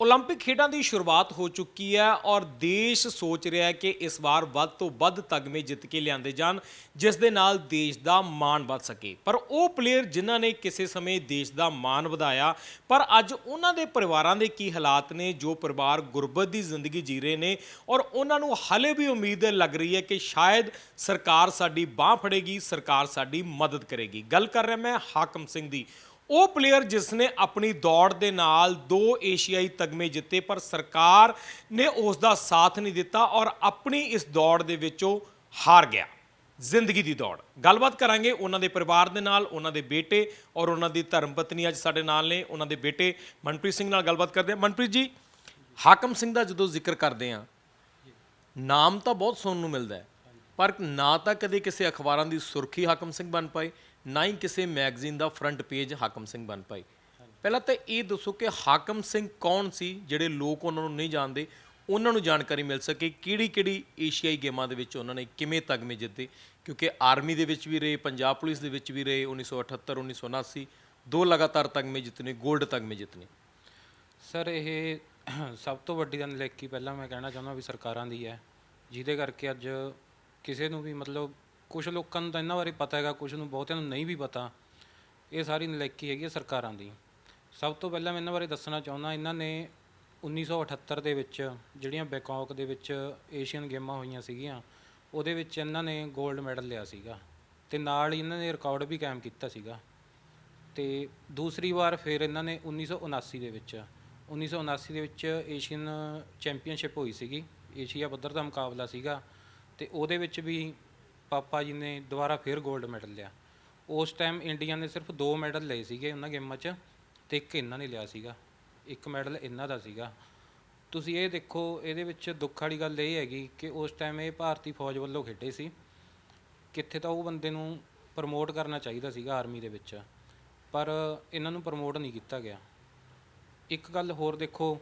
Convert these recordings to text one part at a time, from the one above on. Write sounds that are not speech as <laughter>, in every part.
올림픽 ਖੇਡਾਂ ਦੀ ਸ਼ੁਰੂਆਤ ਹੋ ਚੁੱਕੀ ਹੈ ਔਰ ਦੇਸ਼ ਸੋਚ ਰਿਹਾ ਹੈ ਕਿ ਇਸ ਵਾਰ ਵੱਧ ਤੋਂ ਵੱਧ ਤਗਮੇ ਜਿੱਤ ਕੇ ਲਿਆਂਦੇ ਜਾਣ ਜਿਸ ਦੇ ਨਾਲ ਦੇਸ਼ ਦਾ ਮਾਣ ਵੱਧ ਸਕੇ ਪਰ ਉਹ ਪਲੇਅਰ ਜਿਨ੍ਹਾਂ ਨੇ ਕਿਸੇ ਸਮੇਂ ਦੇਸ਼ ਦਾ ਮਾਣ ਵਧਾਇਆ ਪਰ ਅੱਜ ਉਹਨਾਂ ਦੇ ਪਰਿਵਾਰਾਂ ਦੇ ਕੀ ਹਾਲਾਤ ਨੇ ਜੋ ਪਰਿਵਾਰ ਗੁਰਬਤ ਦੀ ਜ਼ਿੰਦਗੀ ਜੀ ਰਹੇ ਨੇ ਔਰ ਉਹਨਾਂ ਨੂੰ ਹਾਲੇ ਵੀ ਉਮੀਦ ਲੱਗ ਰਹੀ ਹੈ ਕਿ ਸ਼ਾਇਦ ਸਰਕਾਰ ਸਾਡੀ ਬਾਹ ਫੜੇਗੀ ਸਰਕਾਰ ਸਾਡੀ ਮਦਦ ਕਰੇਗੀ ਗੱਲ ਕਰ ਰਿਹਾ ਮੈਂ ਹਾਕਮ ਸਿੰਘ ਦੀ ਉਹ ਪਲੇਅਰ ਜਿਸ ਨੇ ਆਪਣੀ ਦੌੜ ਦੇ ਨਾਲ ਦੋ ਏਸ਼ੀਆਈ ਤਗਮੇ ਜਿੱਤੇ, ਪਰ ਸਰਕਾਰ ਨੇ ਉਸ ਦਾ ਸਾਥ ਨਹੀਂ ਦਿੱਤਾ ਔਰ ਆਪਣੀ ਇਸ ਦੌੜ ਦੇ ਵਿੱਚੋਂ ਹਾਰ ਗਿਆ। ਜ਼ਿੰਦਗੀ ਦੀ ਦੌੜ। ਗੱਲਬਾਤ ਕਰਾਂਗੇ ਉਹਨਾਂ ਦੇ ਪਰਿਵਾਰ ਦੇ ਨਾਲ, ਉਹਨਾਂ ਦੇ ਬੇਟੇ ਔਰ ਉਹਨਾਂ ਦੀ ਧਰਮ ਪਤਨੀ ਅੱਜ ਸਾਡੇ ਨਾਲ ਨੇ, ਉਹਨਾਂ ਦੇ ਬੇਟੇ ਮਨਪ੍ਰੀਤ ਸਿੰਘ ਨਾਲ ਗੱਲਬਾਤ ਕਰਦੇ ਹਾਂ। ਮਨਪ੍ਰੀਤ ਜੀ, ਹਾਕਮ ਸਿੰਘ ਦਾ ਜਦੋਂ ਜ਼ਿਕਰ ਕਰਦੇ ਹਾਂ, ਨਾਮ ਤਾਂ ਬਹੁਤ ਸੁਣਨ ਨੂੰ ਮਿਲਦਾ ਹੈ, ਪਰ ਨਾ ਤਾਂ ਕਦੇ ਕਿਸੇ ਅਖਬਾਰਾਂ ਦੀ ਸੁਰਖੀ ਹਾਕਮ ਸਿੰਘ ਬਣ ਪਾਏ। ਨਾ ਹੀ ਕਿਸੇ ਮੈਗਜ਼ੀਨ ਦਾ ਫਰੰਟ ਪੇਜ ਹਾਕਮ ਸਿੰਘ ਬਣ ਪਾਏ। ਪਹਿਲਾਂ ਤਾਂ ਇਹ ਦੱਸੋ ਕਿ ਹਾਕਮ ਸਿੰਘ ਕੌਣ ਸੀ, ਜਿਹੜੇ ਲੋਕ ਉਹਨਾਂ ਨੂੰ ਨਹੀਂ ਜਾਣਦੇ? ਉਹਨਾਂ ਨੂੰ ਜਾਣਕਾਰੀ ਮਿਲ ਸਕੇ। ਕਿਹੜੀ ਕਿਹੜੀ ਏਸ਼ੀਆਈ ਗੇਮਾਂ ਦੇ ਵਿੱਚ ਉਹਨਾਂ ਨੇ ਕਿਵੇਂ ਤਗਮੇ ਜਿੱਤੇ? ਕਿਉਂਕਿ ਆਰਮੀ ਦੇ ਵਿੱਚ ਵੀ ਰਹੇ, ਪੰਜਾਬ ਪੁਲਿਸ ਦੇ ਵਿੱਚ ਵੀ ਰਹੇ 1978 1979 ਦੋ ਲਗਾਤਾਰ ਤਗਮੇ ਜਿੱਤਨੇ 골ਡ ਤਗਮੇ ਜਿੱਤਨੇ। ਸਰ, ਇਹ <clears throat> ਸਭ ਤੋਂ ਵੱਡੀ ਤਾਂ ਨਲੇਕੀ ਪਹਿਲਾਂ ਮੈਂ ਕਹਿਣਾ ਚਾਹੁੰਦਾ ਵੀ ਸਰਕਾਰਾਂ ਦੀ ਹੈ। ਜਿਹਦੇ ਕਰਕੇ ਅੱਜ ਕਿਸੇ ਨੂੰ ਵੀ ਮਤਲਬ ਕੁਝ ਲੋਕਾਂ ਨੂੰ ਤਾਂ ਇਹਨਾਂ ਬਾਰੇ ਪਤਾ ਹੈਗਾ ਕੁਝ ਨੂੰ ਬਹੁਤਿਆਂ ਨੂੰ ਨਹੀਂ ਵੀ ਪਤਾ। ਇਹ ਸਾਰੀ ਨਲੇਕੀ ਹੈਗੀ ਹੈ ਸਰਕਾਰਾਂ ਦੀ। ਸਭ ਤੋਂ ਪਹਿਲਾਂ ਮੈਂ ਇਹਨਾਂ ਬਾਰੇ ਦੱਸਣਾ ਚਾਹੁੰਦਾ, ਇਹਨਾਂ ਨੇ 1978 ਦੇ ਵਿੱਚ ਜਿਹੜੀਆਂ ਬੈਂਕਾਕ ਦੇ ਵਿੱਚ ਏਸ਼ੀਅਨ ਗੇਮਾਂ ਹੋਈਆਂ ਸੀਗੀਆਂ, ਉਹਦੇ ਵਿੱਚ ਇਹਨਾਂ ਨੇ 골ਡ ਮੈਡਲ ਲਿਆ ਸੀਗਾ ਤੇ ਨਾਲ ਹੀ ਇਹਨਾਂ ਨੇ ਰਿਕਾਰਡ ਵੀ ਕਾਇਮ ਕੀਤਾ ਸੀਗਾ। ਤੇ ਦੂਸਰੀ ਵਾਰ ਫਿਰ ਇਹਨਾਂ ਨੇ 1979 ਦੇ ਵਿੱਚ 1979 ਦੇ ਵਿੱਚ ਏਸ਼ੀਅਨ ਚੈਂਪੀਅਨਸ਼ਿਪ ਹੋਈ ਸੀਗੀ, ਏਸ਼ੀਆ ਪੱਧਰ ਦਾ ਮੁਕਾਬਲਾ ਸੀਗਾ ਤੇ ਉਹਦੇ ਵਿੱਚ ਵੀ ਪਾਪਾ ਜੀ ਨੇ ਦੁਬਾਰਾ ਫਿਰ 골ਡ ਮੈਡਲ ਲਿਆ। ਉਸ ਟਾਈਮ ਇੰਡੀਆ ਨੇ ਸਿਰਫ ਦੋ ਮੈਡਲ ਲਏ ਸੀਗੇ ਉਹਨਾਂ ਗੇਮਾਂ 'ਚ ਤੇ ਇੱਕ ਇਹਨਾਂ ਨੇ ਲਿਆ ਸੀਗਾ। ਇੱਕ ਮੈਡਲ ਇਹਨਾਂ ਦਾ ਸੀਗਾ। ਤੁਸੀਂ ਇਹ ਦੇਖੋ, ਇਹਦੇ ਵਿੱਚ ਦੁੱਖ ਵਾਲੀ ਗੱਲ ਇਹ ਹੈਗੀ ਕਿ ਉਸ ਟਾਈਮ ਇਹ ਭਾਰਤੀ ਫੌਜ ਵੱਲੋਂ ਖੇਡੇ ਸੀ। ਕਿੱਥੇ ਤਾਂ ਉਹ ਬੰਦੇ ਨੂੰ ਪ੍ਰਮੋਟ ਕਰਨਾ ਚਾਹੀਦਾ ਸੀਗਾ ਆਰਮੀ ਦੇ ਵਿੱਚ, ਪਰ ਇਹਨਾਂ ਨੂੰ ਪ੍ਰਮੋਟ ਨਹੀਂ ਕੀਤਾ ਗਿਆ। ਇੱਕ ਗੱਲ ਹੋਰ ਦੇਖੋ,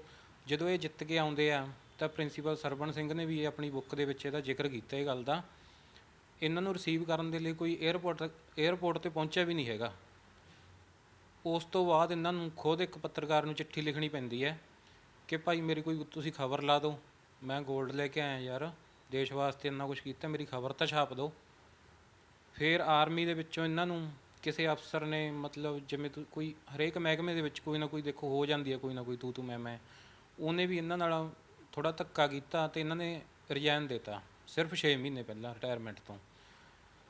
ਜਦੋਂ ਇਹ ਜਿੱਤ ਕੇ ਆਉਂਦੇ ਆ ਤਾਂ ਪ੍ਰਿੰਸੀਪਲ ਸਰਵਣ ਸਿੰਘ ਨੇ ਵੀ ਆਪਣੀ ਬੁੱਕ ਦੇ ਵਿੱਚ ਇਹਦਾ ਜ਼ਿਕਰ ਕੀਤਾ ਇਹ ਗੱਲ ਦਾ। ਇਹਨਾਂ ਨੂੰ ਰਿਸੀਵ ਕਰਨ ਦੇ ਲਈ ਕੋਈ 에어ਪੋਰਟ 에어ਪੋਰਟ ਤੇ ਪਹੁੰਚਿਆ ਵੀ ਨਹੀਂ ਹੈਗਾ। ਉਸ ਤੋਂ ਬਾਅਦ ਇਹਨਾਂ ਨੂੰ ਖੁਦ ਇੱਕ ਪੱਤਰਕਾਰ ਨੂੰ ਚਿੱਠੀ ਲਿਖਣੀ ਪੈਂਦੀ ਹੈ ਕਿ ਭਾਈ ਮੇਰੀ ਕੋਈ, ਤੁਸੀਂ ਖਬਰ ਲਾ ਦਿਓ, ਮੈਂ 골ਡ ਲੈ ਕੇ ਆਇਆ ਯਾਰ, ਦੇਸ਼ ਵਾਸਤੇ ਇੰਨਾ ਕੁਝ ਕੀਤਾ, ਮੇਰੀ ਖਬਰ ਤਾਂ ਛਾਪ ਦਿਓ। ਫਿਰ ਆਰਮੀ ਦੇ ਵਿੱਚੋਂ ਇਹਨਾਂ ਨੂੰ ਕਿਸੇ ਅਫਸਰ ਨੇ ਮਤਲਬ ਜਿਵੇਂ ਕੋਈ ਹਰੇਕ ਮਹਿਕਮੇ ਦੇ ਵਿੱਚ ਕੋਈ ਨਾ ਕੋਈ ਦੇਖੋ ਹੋ ਜਾਂਦੀ ਹੈ ਕੋਈ ਨਾ ਕੋਈ ਤੂੰ ਤੂੰ ਮੈਂ ਮੈਂ, ਉਹਨੇ ਵੀ ਇਹਨਾਂ ਨਾਲ ਥੋੜਾ ਧੱਕਾ ਕੀਤਾ ਤੇ ਇਹਨਾਂ ਨੇ ਰਿਜ਼ਾਈਨ ਦਿੱਤਾ। ਸਿਰਫ 6 ਮਹੀਨੇ ਪਹਿਲਾਂ ਰਿਟਾਇਰਮੈਂਟ ਤੋਂ।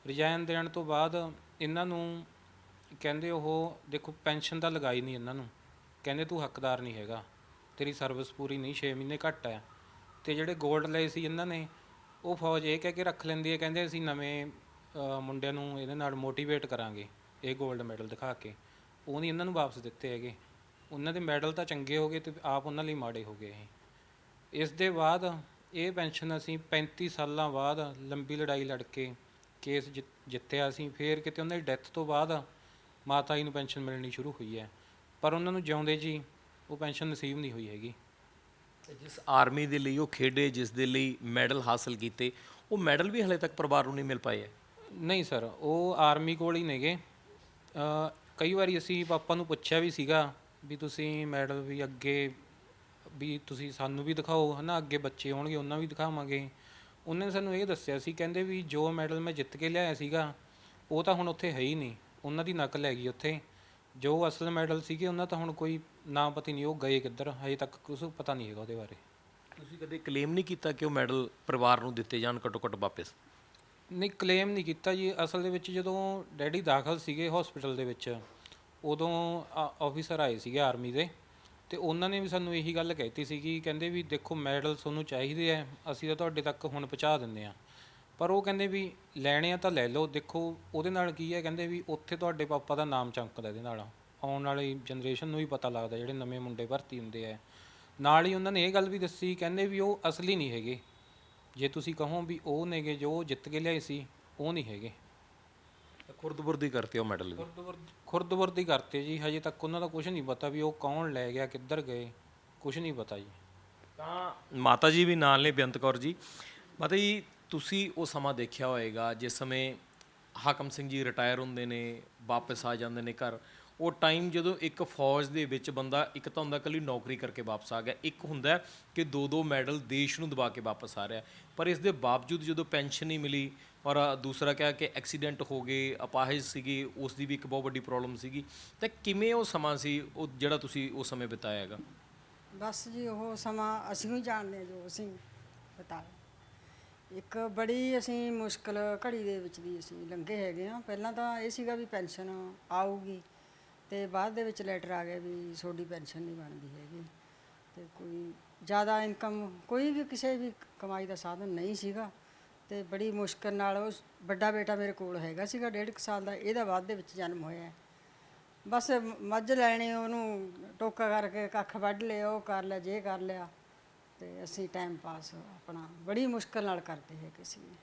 ਰਿਜ਼ਾਈਨ ਦੇਣ ਤੋਂ ਬਾਅਦ ਇਹਨਾਂ ਨੂੰ ਕਹਿੰਦੇ ਉਹ, ਦੇਖੋ ਪੈਨਸ਼ਨ ਤਾਂ ਲਗਾਈ ਨਹੀਂ ਇਹਨਾਂ ਨੂੰ। ਕਹਿੰਦੇ ਤੂੰ ਹੱਕਦਾਰ ਨਹੀਂ ਹੈਗਾ। ਤੇਰੀ ਸਰਵਿਸ ਪੂਰੀ ਨਹੀਂ 6 ਮਹੀਨੇ ਘੱਟ ਹੈ। ਤੇ ਜਿਹੜੇ 골ਡ ਲਏ ਸੀ ਇਹਨਾਂ ਨੇ, ਉਹ ਫੌਜ ਇਹ ਕਹਿ ਕੇ ਰੱਖ ਲੈਂਦੀ ਹੈ, ਕਹਿੰਦੇ ਅਸੀਂ ਨਵੇਂ ਮੁੰਡਿਆਂ ਨੂੰ ਇਹਦੇ ਨਾਲ ਮੋਟੀਵੇਟ ਕਰਾਂਗੇ, ਇਹ 골ਡ ਮੈਡਲ ਦਿਖਾ ਕੇ। ਉਹ ਨਹੀਂ ਇਹਨਾਂ ਨੂੰ ਵਾਪਸ ਦਿੱਤੇ ਹੈਗੇ। ਉਹਨਾਂ ਦੇ ਮੈਡਲ ਤਾਂ ਚੰਗੇ ਹੋ ਗਏ ਤੇ ਆਪ ਉਹਨਾਂ ਲਈ ਮਾੜੇ ਹੋ ਗਏ ਇਹ। ਇਸ ਦੇ ਬਾਅਦ ਇਹ ਪੈਨਸ਼ਨ ਅਸੀਂ 35 ਸਾਲਾਂ ਬਾਅਦ ਲੰਬੀ ਲੜਾਈ ਲੜ ਕੇ ਕੇਸ ਜਿੱਤ- ਜਿੱਤਿਆ ਅਸੀਂ ਫੇਰ ਕਿਤੇ ਉਹਨਾਂ ਦੀ ਡੈਥ ਤੋਂ ਬਾਅਦ ਮਾਤਾ ਜੀ ਨੂੰ ਪੈਨਸ਼ਨ ਮਿਲਣੀ ਸ਼ੁਰੂ ਹੋਈ ਹੈ। ਪਰ ਉਹਨਾਂ ਨੂੰ ਜਿਉਂਦੇ ਜੀ ਉਹ ਪੈਨਸ਼ਨ ਨਸੀਬ ਨਹੀਂ ਹੋਈ ਹੈਗੀ। ਤੇ ਜਿਸ ਆਰਮੀ ਦੇ ਲਈ ਉਹ ਖੇਡੇ ਜਿਸ ਦੇ ਲਈ ਮੈਡਲ ਹਾਸਲ ਕੀਤੇ ਉਹ ਮੈਡਲ ਵੀ ਹਲੇ ਤੱਕ ਪਰਿਵਾਰ ਨੂੰ ਨਹੀਂ ਮਿਲ ਪਾਏ ਹੈ? ਨਹੀਂ ਸਰ ਉਹ ਆਰਮੀ ਕੋਲ ਹੀ ਨੇਗੇ। ਅ, ਕਈ ਵਾਰੀ ਅਸੀਂ ਪਾਪਾ ਨੂੰ ਪੁੱਛਿਆ ਵੀ ਸੀਗਾ ਵੀ ਤੁਸੀਂ ਮੈਡਲ ਵੀ ਅੱਗੇ ਵੀ ਤੁਸੀਂ ਸਾਨੂੰ ਵੀ ਦਿਖਾਓ ਹਨਾ? ਅੱਗੇ ਬੱਚੇ ਹੋਣਗੇ ਉਹਨਾਂ ਵੀ ਦਿਖਾਵਾਂਗੇ। ਉਹਨੇ ਨੇ ਸਾਨੂੰ ਇਹ ਦੱਸਿਆ ਸੀ ਕਹਿੰਦੇ ਵੀ ਜੋ ਮੈਡਲ ਮੈਂ ਜਿੱਤ ਕੇ ਲਿਆਇਆ ਸੀਗਾ ਉਹ ਤਾਂ ਹੁਣ ਉੱਥੇ ਹੈ ਹੀ ਨਹੀਂ। ਉਹਨਾਂ ਦੀ ਨਕਲ ਹੈਗੀ ਉੱਥੇ। ਜੋ ਅਸਲ ਮੈਡਲ ਸੀਗੇ ਉਹਨਾਂ ਤਾਂ ਹੁਣ ਕੋਈ ਨਾਂ ਪਤਾ ਨਹੀਂ ਉਹ ਗਏ ਕਿੱਧਰ ਹਜੇ ਤੱਕ ਕੁਝ ਪਤਾ ਨਹੀਂ ਹੈਗਾ ਉਹਦੇ ਬਾਰੇ। ਤੁਸੀਂ ਕਦੇ ਕਲੇਮ ਨਹੀਂ ਕੀਤਾ ਕਿ ਉਹ ਮੈਡਲ ਪਰਿਵਾਰ ਨੂੰ ਦਿੱਤੇ ਜਾਣ ਘੱਟੋ ਘੱਟ ਵਾਪਸ? ਨਹੀਂ ਕਲੇਮ ਨਹੀਂ ਕੀਤਾ ਜੀ। ਅਸਲ ਦੇ ਵਿੱਚ ਜਦੋਂ ਡੈਡੀ ਦਾਖਲ ਸੀਗੇ ਹਸਪੀਟਲ ਦੇ ਵਿੱਚ ਉਦੋਂ ਆਫੀਸਰ ਆਏ ਸੀਗੇ ਆਰਮੀ ਦੇ। ਤੇ ਉਹਨਾਂ ਨੇ ਵੀ ਸਾਨੂੰ ਇਹੀ ਗੱਲ ਕਹਿਤੀ ਸੀਗੀ, ਕਹਿੰਦੇ ਵੀ ਦੇਖੋ ਮੈਡਲ ਤੁਹਾਨੂੰ ਚਾਹੀਦੇ ਆ, ਅਸੀਂ ਤਾਂ ਤੁਹਾਡੇ ਤੱਕ ਹੁਣ ਪਹੁੰਚਾ ਦਿੰਦੇ ਆ। ਪਰ ਉਹ ਕਹਿੰਦੇ ਵੀ ਲੈਣੇ ਆ ਤਾਂ ਲੈ ਲਓ, ਦੇਖੋ ਉਹਦੇ ਨਾਲ ਕੀ ਹੈ ਕਹਿੰਦੇ ਵੀ ਉੱਥੇ ਤੁਹਾਡੇ ਪਾਪਾ ਦਾ ਨਾਮ ਚਮਕਦਾ ਇਹਦੇ ਨਾਲ। ਆਉਣ ਵਾਲੀ ਜਨਰੇਸ਼ਨ ਨੂੰ ਵੀ ਪਤਾ ਲੱਗਦਾ, ਜਿਹੜੇ ਨਵੇਂ ਮੁੰਡੇ ਭਰਤੀ ਹੁੰਦੇ ਆ। ਨਾਲ ਹੀ ਉਹਨਾਂ ਨੇ ਇਹ ਗੱਲ ਵੀ ਦੱਸੀ, ਕਹਿੰਦੇ ਵੀ ਉਹ ਅਸਲੀ ਨਹੀਂ ਹੈਗੇ। ਜੇ ਤੁਸੀਂ ਕਹੋ ਵੀ ਉਹ ਨੇਗੇ, ਜੋ ਜਿੱਤ ਕੇ ਲਿਆਏ ਸੀ, ਉਹ ਨਹੀਂ ਹੈਗੇ। ਖੁਰਦਬੁਰਦੀ ਕਰਤੇ ਉਹ ਮੈਡਲ ਵੀ ਖੁਰਦਬੁਰਦ ਖੁਰਦਬੁਰਦੀ ਕਰਤੇ ਜੀ ਹਜੇ ਤੱਕ ਉਹਨਾਂ ਦਾ ਕੁਝ ਨਹੀਂ ਪਤਾ ਵੀ ਉਹ ਕੌਣ ਲੈ ਗਿਆ ਕਿੱਧਰ ਗਏ ਕੁਝ ਨਹੀਂ ਪਤਾ ਜੀ। ਤਾਂ ਮਾਤਾ ਜੀ ਵੀ ਨਾਲ ਨੇ ਬੇਅੰਤ ਕੌਰ ਜੀ। ਮਾਤਾ ਜੀ ਤੁਸੀਂ ਉਹ ਸਮਾਂ ਦੇਖਿਆ ਹੋਏਗਾ ਜਿਸ ਸਮੇਂ ਹਾਕਮ ਸਿੰਘ ਜੀ ਰਿਟਾਇਰ ਹੁੰਦੇ ਨੇ ਵਾਪਸ ਆ ਜਾਂਦੇ ਨੇ ਘਰ। ਉਹ ਟਾਈਮ ਜਦੋਂ ਇੱਕ ਫੌਜ ਦੇ ਵਿੱਚ ਬੰਦਾ, ਇੱਕ ਤਾਂ ਹੁੰਦਾ ਕੱਲੀ ਨੌਕਰੀ ਕਰਕੇ ਵਾਪਸ ਆ ਗਿਆ। ਇੱਕ ਹੁੰਦਾ ਕਿ ਦੋ ਦੋ ਮੈਡਲ ਦੇਸ਼ ਨੂੰ ਦਬਾ ਕੇ ਵਾਪਸ ਆ ਰਿਹਾ। ਪਰ ਇਸ ਦੇ ਬਾਵਜੂਦ ਜਦੋਂ ਪੈਨਸ਼ਨ ਨਹੀਂ ਮਿਲੀ ਔਰ ਦੂਸਰਾ ਕਿਹਾ ਕਿ ਐਕਸੀਡੈਂਟ ਹੋ ਗਏ, ਅਪਾਹਜ ਸੀਗੀ, ਉਸ ਦੀ ਵੀ ਇੱਕ ਬਹੁਤ ਵੱਡੀ ਪ੍ਰੋਬਲਮ ਸੀਗੀ, ਤਾਂ ਕਿਵੇਂ ਉਹ ਸਮਾਂ ਸੀ, ਉਹ ਜਿਹੜਾ ਤੁਸੀਂ ਉਸ ਸਮੇਂ ਬਿਤਾਇਆ ਹੈਗਾ? ਬਸ ਜੀ ਉਹ ਸਮਾਂ ਅਸੀਂ ਹੀ ਜਾਣਦੇ ਹਾਂ ਜੋ ਅਸੀਂ ਬਤਾਇਆ। ਇੱਕ ਬੜੀ ਅਸੀਂ ਮੁਸ਼ਕਲ ਘੜੀ ਦੇ ਵਿੱਚ ਵੀ ਅਸੀਂ ਲੰਘੇ ਹੈਗੇ ਆ ਪਹਿਲਾਂ ਤਾਂ ਇਹ ਸੀਗਾ ਵੀ ਪੈਨਸ਼ਨ ਆਊਗੀ। ਤੇ ਬਾਅਦ ਦੇ ਵਿੱਚ ਲੈਟਰ ਆ ਗਿਆ ਵੀ ਤੁਹਾਡੀ ਪੈਨਸ਼ਨ ਨਹੀਂ ਬਣਦੀ ਹੈਗੀ। ਤੇ ਕੋਈ ਜ਼ਿਆਦਾ ਇਨਕਮ ਕੋਈ ਵੀ ਕਿਸੇ ਵੀ ਕਮਾਈ ਦਾ ਸਾਧਨ ਨਹੀਂ ਸੀਗਾ। ਤੇ ਬੜੀ ਮੁਸ਼ਕਲ ਨਾਲ ਉਹ ਵੱਡਾ ਬੇਟਾ ਮੇਰੇ ਕੋਲ ਹੈਗਾ ਸੀਗਾ, ਡੇਢ ਕੁ ਸਾਲ ਦਾ, ਇਹਦਾ ਬਾਅਦ ਦੇ ਵਿੱਚ ਜਨਮ ਹੋਇਆ ਬਸ ਮੱਝ ਲੈਣੀ, ਉਹਨੂੰ ਟੋਕਾ ਕਰਕੇ ਕੱਖ ਵੱਢ ਲਿਆ, ਉਹ ਕਰ ਲਿਆ, ਜੇ ਕਰ ਲਿਆ। ਤੇ ਅਸੀਂ ਟਾਈਮ ਪਾਸ ਆਪਣਾ ਬੜੀ ਮੁਸ਼ਕਲ ਨਾਲ ਕਰਦੇ ਹੈ ਕਿਸੇ ਨੇ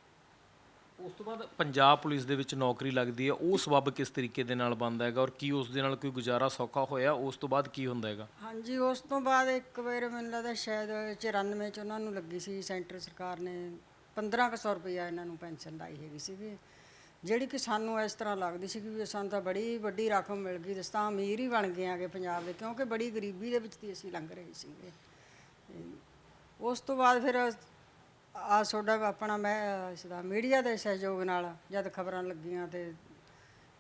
ਉਸ ਤੋਂ ਬਾਅਦ ਪੰਜਾਬ ਪੁਲਿਸ ਦੇ ਵਿੱਚ ਨੌਕਰੀ ਲੱਗਦੀ ਹੈ, ਉਹ ਸਬੱਬ ਕਿਸ ਤਰੀਕੇ ਦੇ ਨਾਲ ਬਣਦਾ ਹੈਗਾ ਔਰ ਕੀ ਉਸ ਦੇ ਨਾਲ ਕੋਈ ਗੁਜ਼ਾਰਾ ਸੌਖਾ ਹੋਇਆ, ਉਸ ਤੋਂ ਬਾਅਦ ਕੀ ਹੁੰਦਾ ਹੈਗਾ? ਹਾਂਜੀ, ਉਸ ਤੋਂ ਬਾਅਦ ਇੱਕ ਵਾਰ ਮੈਨੂੰ ਲੱਗਦਾ ਸ਼ਾਇਦ 94 ਚ ਉਹਨਾਂ ਨੂੰ ਲੱਗੀ ਸੀ, ਸੈਂਟਰ ਸਰਕਾਰ ਨੇ 1500 ਰੁਪਇਆ ਇਹਨਾਂ ਨੂੰ ਪੈਨਸ਼ਨ ਲਾਈ ਹੈਗੀ ਸੀਗੀ। ਜਿਹੜੀ ਕਿ ਸਾਨੂੰ ਇਸ ਤਰ੍ਹਾਂ ਲੱਗਦੀ ਸੀ ਕਿ ਵੀ ਸਾਨੂੰ ਤਾਂ ਬੜੀ ਵੱਡੀ ਰਕਮ ਮਿਲ ਗਈ ਦਸਤਾਂ ਅਮੀਰ ਹੀ ਬਣ ਗਏ ਆਗੇ ਪੰਜਾਬ ਦੇ, ਕਿਉਂਕਿ ਬੜੀ ਗਰੀਬੀ ਦੇ ਵਿੱਚ ਦੀ ਅਸੀਂ ਲੰਘ ਰਹੇ ਸੀਗੇ। ਉਸ ਤੋਂ ਬਾਅਦ ਫਿਰ ਆ ਤੁਹਾਡਾ ਆਪਣਾ ਮੈਂ ਇਸ ਦਾ ਮੀਡੀਆ ਦੇ ਸਹਿਯੋਗ ਨਾਲ ਜਦ ਖਬਰਾਂ ਲੱਗੀਆਂ ਤੇ